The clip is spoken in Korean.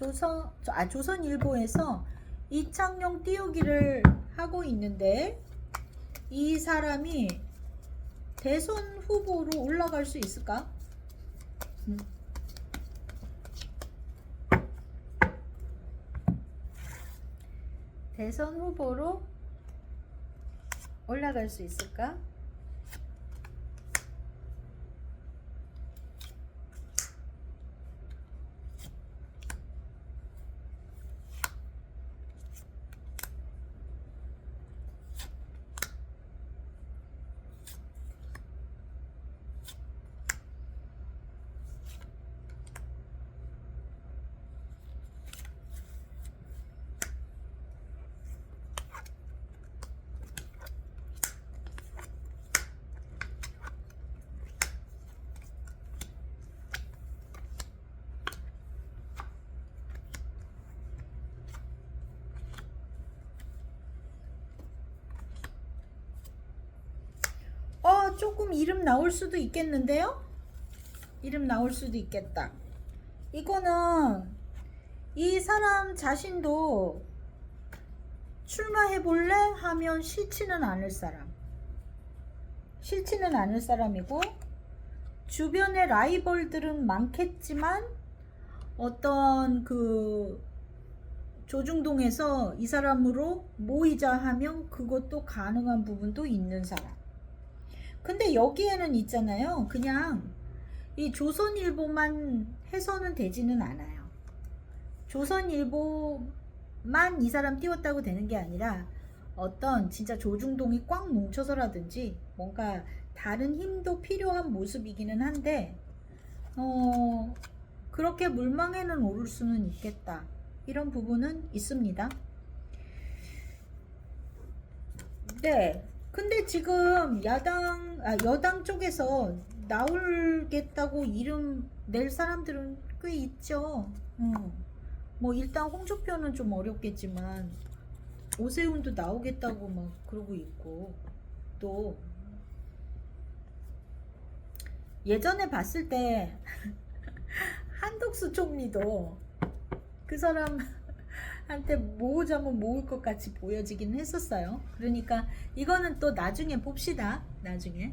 조선 아 조선일보에서 이창용 띄우기를 하고 있는데 이 사람이 대선 후보로 올라갈 수 있을까? 음. 대선 후보로 올라갈 수 있을까? 어, 조금 이름 나올 수도 있겠는데요? 이름 나올 수도 있겠다. 이거는 이 사람 자신도 출마해 볼래 하면 싫지는 않을 사람. 싫지는 않을 사람이고 주변에 라이벌들은 많겠지만 어떤 그 조중동에서 이 사람으로 모이자 하면 그것도 가능한 부분도 있는 사람. 근데 여기에는 있잖아요. 그냥 이 조선일보만 해서는 되지는 않아요. 조선일보만 이 사람 띄웠다고 되는 게 아니라 어떤 진짜 조중동이 꽉 뭉쳐서라든지 뭔가 다른 힘도 필요한 모습이기는 한데 어 그렇게 물망에는 오를 수는 있겠다. 이런 부분은 있습니다. 네. 근데 지금 야당, 아, 여당 쪽에서 나올겠다고 이름 낼 사람들은 꽤 있죠. 어. 뭐 일단 홍준표는 좀 어렵겠지만 오세훈도 나오겠다고 막 그러고 있고 또 예전에 봤을 때 한덕수 총리도 그 사람 한테 모으자면 모을 것 같이 보여지긴 했었어요. 그러니까 이거는 또 나중에 봅시다. 나중에.